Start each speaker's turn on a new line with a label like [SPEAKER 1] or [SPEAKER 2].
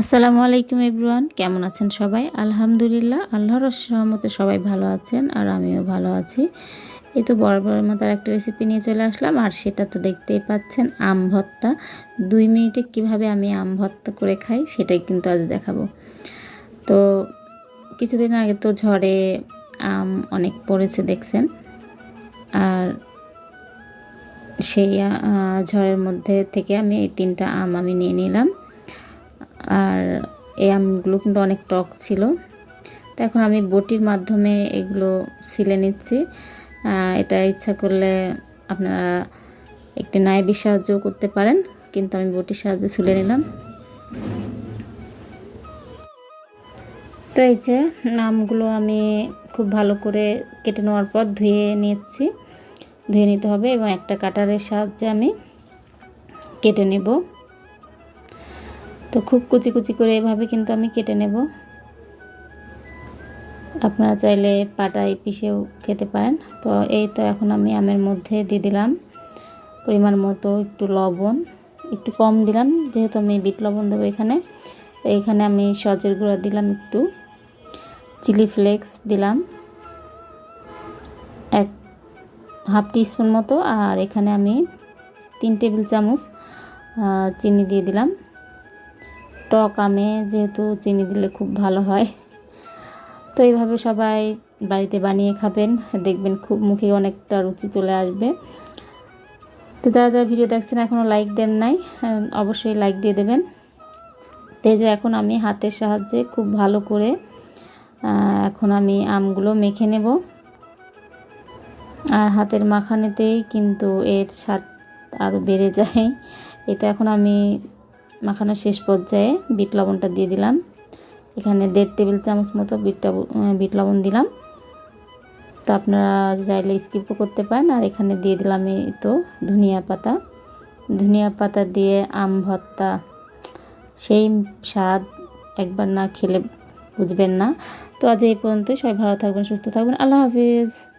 [SPEAKER 1] আসসালামু আলাইকুম এভরিওয়ান, কেমন আছেন সবাই? আলহামদুলিল্লাহ, আল্লাহর সহমতে সবাই ভালো আছেন আর আমিও ভালো আছি। এই তো বড় বড় মতো একটা রেসিপি নিয়ে চলে আসলাম, আর সেটা তো দেখতেই পাচ্ছেন, আম ভর্তা। দুই মিনিটে কীভাবে আমি আম ভর্তা করে খাই সেটাই কিন্তু আজ দেখাবো। তো কিছুদিন আগে তো ঝড়ে আম অনেক পড়েছে দেখছেন, আর সেই ঝড়ের মধ্যে থেকে আমি এই তিনটা আম আমি নিয়ে নিলাম। আর এই আমগুলো কিন্তু অনেক টক ছিল। তো এখন আমি বটির মাধ্যমে এগুলো ছিলে নিচ্ছি। এটা ইচ্ছা করলে আপনারা একটি নাইবির সাহায্য করতে পারেন, কিন্তু আমি বটির সাহায্যে ছুলে নিলাম। তো এই যে আমগুলো আমি খুব ভালো করে কেটে নেওয়ার পর ধুয়ে নিচ্ছি। ধুয়ে নিতে হবে এবং একটা কাটারের সাহায্যে আমি কেটে নেব। তো খুব কুচি কুচি করে এভাবে কিন্তু আমি কেটে নেব। আপনারা চাইলে পাটায় পিষেও খেতে পারেন। তো এই তো এখন আমি আমের মধ্যে দিয়ে দিলাম। পরিমাণ মতো একটু লবণ, একটু কম দিলাম, যেহেতু আমি বিট লবণ দেবো এখানে। তো এখানে আমি সজের গুঁড়া দিলাম একটু। চিলি ফ্লেক্স দিলাম। এক হাফ টিস্পুন মতো। আর এখানে আমি তিন টেবিল চামচ চিনি দিয়ে দিলাম। টক আমে যেহেতু চিনি দিলে খুব ভালো হয়। তো এইভাবে সবাই বাড়িতে বানিয়ে খাবেন। দেখবেন খুব মুখে অনেকটা রুচি চলে আসবে। তো যারা যারা ভিডিও দেখছেন এখনও লাইক দেন নাই, অবশ্যই লাইক দিয়ে দেবেন। তো যে এখন আমি হাতের সাহায্যে খুব ভালো করে এখন আমি আমগুলো মেখে নেব। আর হাতের মাখানেতেই কিন্তু এর স্বাদ আরও বেড়ে যায়। এটা এখন আমি মাখানোর শেষ পর্যায়ে বিট লবণটা দিয়ে দিলাম। এখানে দেড় টেবিল চামচ মতো বিট লব- আহ, বিট লবণ দিলাম। তো আপনারা চাইলে স্কিপও করতে পারেন। আর এখানে দিয়ে দিলাম এই তো ধনিয়া পাতা। ধনিয়া পাতা দিয়ে আম ভর্তা সেই স্বাদ। একবার না খেলে বুঝবেন না। তো আজ এই পর্যন্তই। সবাই ভালো থাকবেন সুস্থ থাকবেন। আল্লাহ হাফিজ।